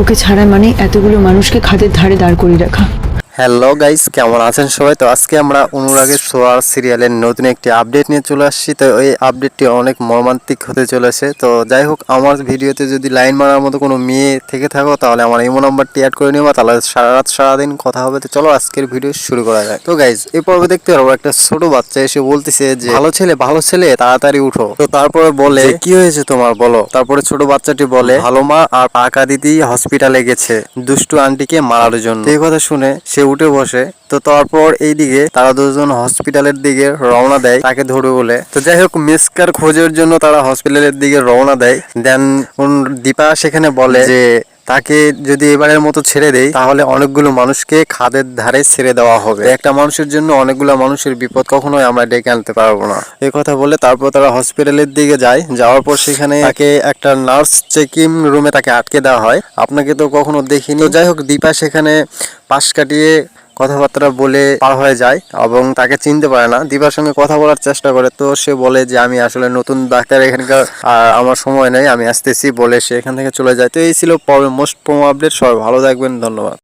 ওকে ছাড়া মানে এতগুলো মানুষকে খাদের ধারে দাঁড় করিয়ে রাখা। হ্যালো গাইস কেমন আছেন সবাই? তো আজকে আমরা অনুরাগের সোয়ার সিরিয়ালের নতুন একটি আপডেট নিয়ে চলে আসছি। তো এই আপডেটটি অনেক মর্মান্তিক হতে চলেছে। তো যাই হোক আমার ভিডিওতে যদি লাইন মারার মতো কোনো মেয়ে থেকে থাকো তাহলে আমার ইমো নাম্বারটি অ্যাড করে নিবা। তাহলে সারা রাত সারাদিন কথা হবে। তো চলো আজকের ভিডিও শুরু করা যায় তো গাইস এই পর্বে দেখতে পারব একটা ছোট বাচ্চা এসে বলতেছে যে ভালো ছেলে ভালো ছেলে তাড়াতাড়ি উঠো। তো তারপরে বলে কি হয়েছে তোমার বলো? তারপরে ছোট বাচ্চাটি বলে ভালো মা আর পাকা দিদি হসপিটালে গেছে দুষ্টু আন্টিকে মারার জন্য। এই কথা শুনে সে উঠে বসে, তো তারপর এইদিকে তারা দুজন হসপিটালের দিকে রওনা দেয় তাকে ধরবে বলে। তো যাই হোক, মিসকার খোঁজের জন্য তারা হসপিটালের দিকে রওনা দেয়। দেন দীপা সেখানে বলে যে তাকে যদি এবারের মতো ছেড়ে দেয় তাহলে অনেকগুলো মানুষকে খাদের ধারে ছেড়ে দেওয়া হবে। একটা মানুষের জন্য অনেকগুলো মানুষের বিপদ কখনোই আমরা ডেকে আনতে পারব না। এই কথা বলে তারপর তারা হসপিটালের দিকে যায়। যাওয়ার পর সেখানে তাকে একটা নার্স চেকিং রুমে তাকে আটকে দেওয়া হয়। আপনাকে তো কখনো দেখিনি। যাই হোক, দীপা সেখানে পাশ কাটিয়ে কথাবার্তা বলে পার হয়ে যায় এবং তাকে চিনতে পারে না। দীপার সঙ্গে কথা বলার চেষ্টা করে, তো সে বলে যে, আমি আসলে নতুন ডাক্তার এখানকার আমার সময় নেই, আমি আসতেছি। বলে সে এখান থেকে চলে যায়। তো এই ছিল মোস্ট প্রোমো আপডেট সবাই ভালো থাকবেন, ধন্যবাদ।